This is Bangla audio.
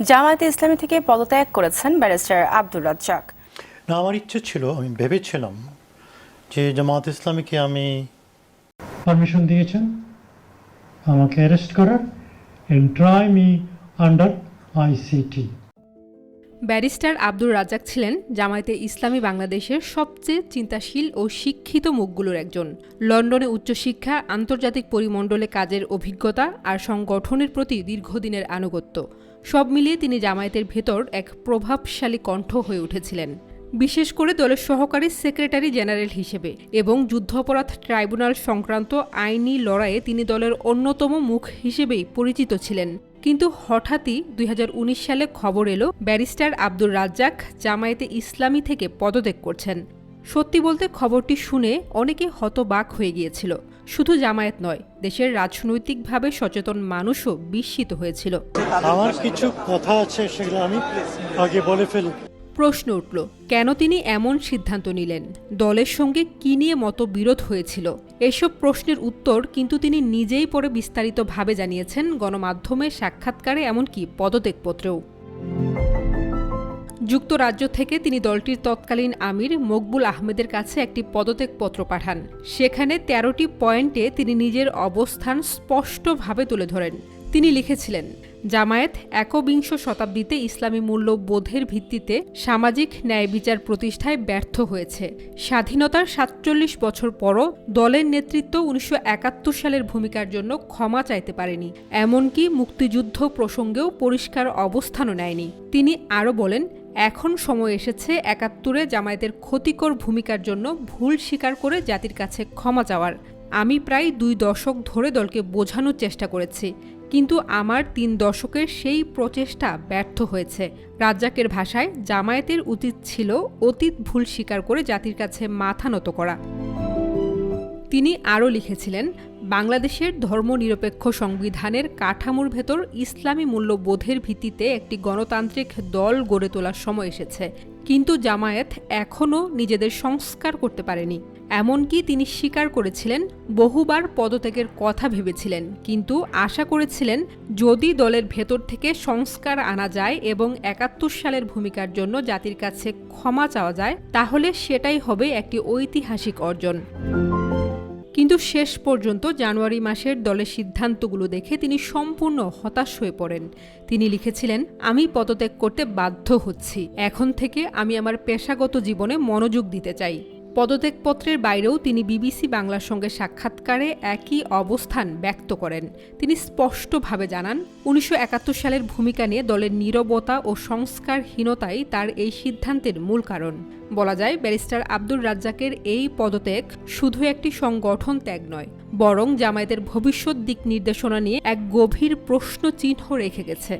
জামায়াতে ইসলামী থেকে পদত্যাগ করেছেন ব্যারিস্টার আব্দুর রাজ্জাক। না আমার ইচ্ছে ছিল আমি ভেবেছিলাম যে জামাত ইসলামীকে আমি পারমিশন দিয়েছেন আমাকে অ্যারেস্ট করার and try me under ICT barrister Abdur Razzaq ছিলেন জামায়াতে ইসলামী বাংলাদেশের সবচেয়ে চিন্তাশীল ও শিক্ষিত মুখগুলোর একজন। লন্ডনে উচ্চশিক্ষা আন্তর্জাতিক পরিমণ্ডলে কাজের অভিজ্ঞতা আর সংগঠনের প্রতি দীর্ঘদিনের আনুগত্য। সব মিলিয়ে তিনি জামায়াতের ভেতর এক প্রভাবশালী কণ্ঠ হয়ে উঠেছিলেন। বিশেষ করে দলের সহকারী সেক্রেটারি জেনারেল হিসেবে এবং যুদ্ধাপরাধ ট্রাইব্যুনাল সংক্রান্ত আইনি লড়াইয়ে তিনি দলের অন্যতম মুখ হিসেবেই পরিচিত ছিলেন। কিন্তু হঠাৎই দুই হাজার উনিশ সালে খবর এলো, ব্যারিস্টার আব্দুর রাজ্জাক জামায়াতে ইসলামী থেকে পদত্যাগ করছেন। সত্যি বলতে খবরটি শুনে অনেকে হতবাক হয়ে গিয়েছিল। শুধু জামায়াত নয় দেশের রাজনৈতিকভাবে সচেতন মানুষও বিস্মিত হয়েছিল। আমার কিছু কথা আছে সেগুলো আমি আগে বলে ফেলি। প্রশ্ন উঠল কেন তিনি এমন সিদ্ধান্ত নিলেন? দলের সঙ্গে কি নিয়ে মতবিরোধ হয়েছিল? এসব প্রশ্নের উত্তর কিন্তু তিনি নিজেই পরে বিস্তারিতভাবে জানিয়েছেন গণমাধ্যমে সাক্ষাৎকারে এমনকি পদত্যাগপত্রেও। যুক্তরাজ্য থেকে তিনি দলটির তৎকালীন আমির মকবুল আহমেদের কাছে একটি পদত্যাগপত্র পাঠান। সেখানে তেরোটি পয়েন্টে তিনি নিজের অবস্থান স্পষ্টভাবে তুলে ধরেন। তিনি লিখেছিলেন, জামায়াত একবিংশ শতাব্দীতে ইসলামী মূল্যবোধের ভিত্তিতে সামাজিক ন্যায় বিচার প্রতিষ্ঠায় ব্যর্থ হয়েছে। স্বাধীনতার সাতচল্লিশ বছর পরও দলের নেতৃত্ব উনিশশো একাত্তর সালের ভূমিকার জন্য ক্ষমা চাইতে পারেনি। এমনকি মুক্তিযুদ্ধ প্রসঙ্গেও পরিষ্কার অবস্থানও নেয়নি। তিনি আরও বলেন এখন সময় এসেছে একাত্তরে জামায়াতের ক্ষতিকর ভূমিকার জন্য ভুল স্বীকার করে জাতির কাছে ক্ষমা চাওয়ার। আমি প্রায় দুই দশক ধরে দলকে বোঝানোর চেষ্টা করেছি, কিন্তু আমার তিন দশকের সেই প্রচেষ্টা ব্যর্থ হয়েছে। রাজ্জাকের ভাষায়, জামায়াতের উচিত ছিল অতীত ভুল স্বীকার করে জাতির কাছে মাথা নত করা। তিনি আরও লিখেছিলেন, বাংলাদেশের ধর্মনিরপেক্ষ সংবিধানের কাঠামোর ভেতর ইসলামী মূল্যবোধের ভিত্তিতে একটি গণতান্ত্রিক দল গড়ে তোলার সময় এসেছে, কিন্তু জামায়াত এখনও নিজেদের সংস্কার করতে পারেনি। এমনকি তিনি স্বীকার করেছিলেন, বহুবার পদত্যাগের কথা ভেবেছিলেন, কিন্তু আশা করেছিলেন যদি দলের ভেতর থেকে সংস্কার আনা যায় এবং একাত্তর সালের ভূমিকার জন্য জাতির কাছে ক্ষমা চাওয়া যায়, তাহলে সেটাই হবে একটি ঐতিহাসিক অর্জন। কিন্তু শেষ পর্যন্ত জানুয়ারি মাসের দলের সিদ্ধান্তগুলো দেখে তিনি সম্পূর্ণ হতাশ হয়ে পড়েন। তিনি লিখেছিলেন, আমি পদত্যাগ করতে বাধ্য হচ্ছি। এখন থেকে আমি আমার পেশাগত জীবনে মনোযোগ দিতে চাই। পদত্যাগপত্রের বাইরেও তিনি বিবিসি বাংলার সঙ্গে সাক্ষাৎকারে একই অবস্থান ব্যক্ত করেন। তিনি স্পষ্টভাবে জানান, উনিশশো একাত্তর সালের ভূমিকা নিয়ে দলের নীরবতা ও সংস্কারহীনতাই তার এই সিদ্ধান্তের মূল কারণ। বলা যায়, ব্যারিস্টার আব্দুর রাজ্জাকের এই পদত্যাগ শুধু একটি সংগঠন ত্যাগ নয়, বরং জামায়াতের ভবিষ্যৎ দিক নির্দেশনা নিয়ে এক গভীর প্রশ্ন চিহ্ন রেখে গেছে।